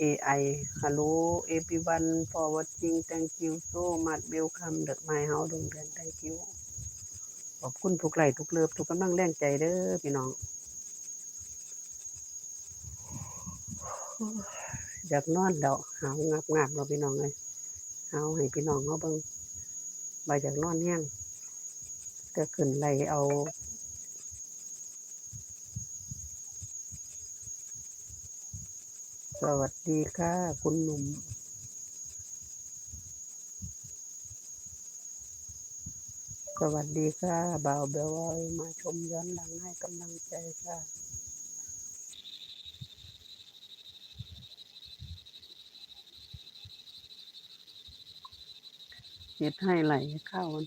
AI Hello everyone for watching thank you so much welcome the my house ดวงเดือน thank you ขอบคุณทุกไลค์ทุกเลิฟทุกกำลังแรงใจเด้อพี่น้อง อยากนอนแล้วหาวงับงับเราพี่น้องเลยหาวให้พี่น้องเขาเบิ่งใบอยากนอนแห้งจะขึ้นไหลเอา สวัสดีค่ะ คุณหนุ่ม สวัสดีค่ะ บ่าวเบลอยมาชมย้อนหลังให้กำลังใจค่ะเฮ็ดให้ไหลเข้ามัน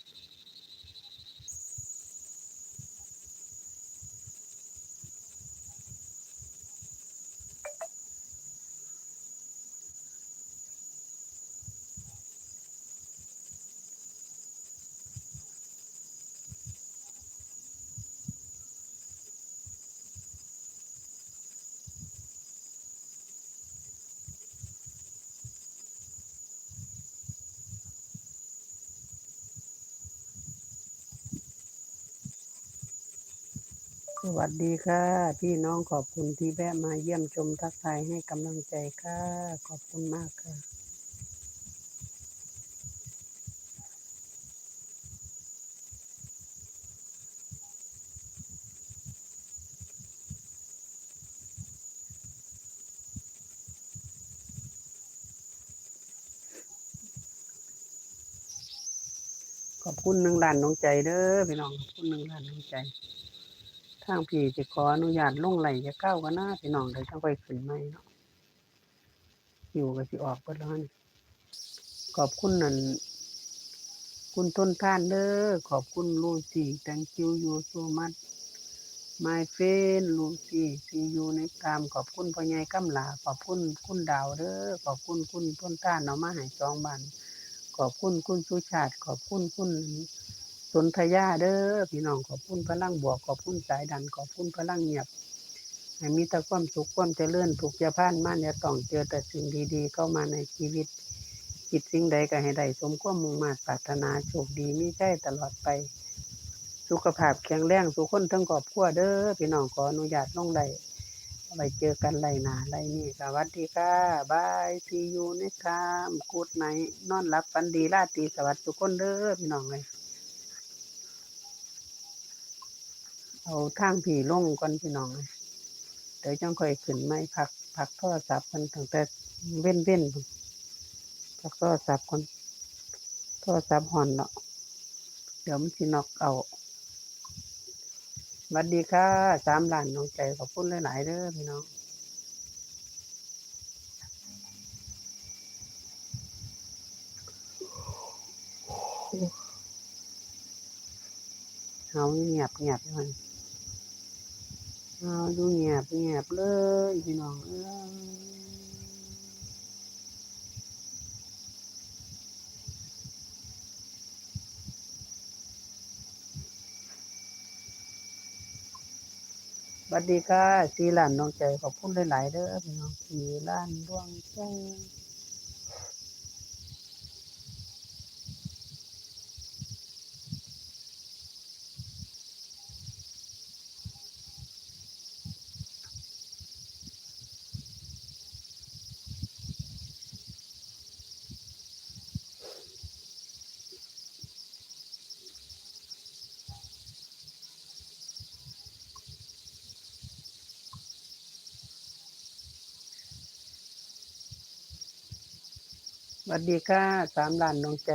สวัสดีค่ะ พี่น้องขอบคุณที่แวะมาเยี่ยมชมทักทายให้กำลังใจค่ะ ขอบคุณมากค่ะขอบคุณหนึ่งล้านน้องใจเด้อพี่น้องขอบคุณหนึ่งล้านน้องใจ ทางพี่จะขออนุญาตลงไหลจะก้าวกันหนะพี่น้องเดี๋ยวจังไปขึ้นใหม่เนาะอยู่ก็สิออกเบิดแล้วนี่ขอบคุณนั่นคุณต้นท่านเด้อขอบคุณลูซี่ thank you you so much my friend ลูซี่ see you ในกามขอบคุณพ่อใหญ่กำลาขอบคุณคุณดาวเด้อขอบคุณคุณต้นท่านเอามาให้จองบ้านขอบคุณคุณสุชาติ ขอบคุณคุณ สนธยาเด้อพี่น้องขอบคุณพลังบวกขอบคุณสายดันขอบคุณพลังเงียบให้มีแต่ความสุขความเจริญถูกยาพานมาอย่าต้องเจอแต่สิ่งดีๆ เข้ามาในชีวิตคิดสิ่งใดก็ให้ได้สมความมุ่งมา่ปรารถนาโชคดีมีใช่ตลอดไป สุขภาพแข็งแรงสุขคนทั้งครอบครัวเด้อพี่น้องขออนุญาตลงได้ไว้เจอกันไรหนาไรนี่สวัสดีค่ะบายซียูนะครับกูดไนนอนหลับฝันดีราตรีสวัสดิ์ทุกคนเด้อพี่น้องเลย เอาทางผีลงก่อนพี่น้องเลยเดี๋ยวจังค่อยขึ้นไม่พักพักโทรศัพท์กันตั้งแต่เว้นเว้นพักโทรศัพท์ก่อนโทรศัพท์หอนเนาะเดี๋ยวมันสินอกเอาสวัสดีค่ะสามล้านน้องใจขอบคุณหลายๆเด้อพี่น้องเอาเงียบเงียบมัน เอาดูเงียบเงียบเลยพี่น้องเอ้ยสวัสดีค่ะสีหลานน้องใจขอบคุณหลาย ๆเด้อพี่น้องสีหลานดวงใจ วัสดีค่ะสามล้านน้องใจ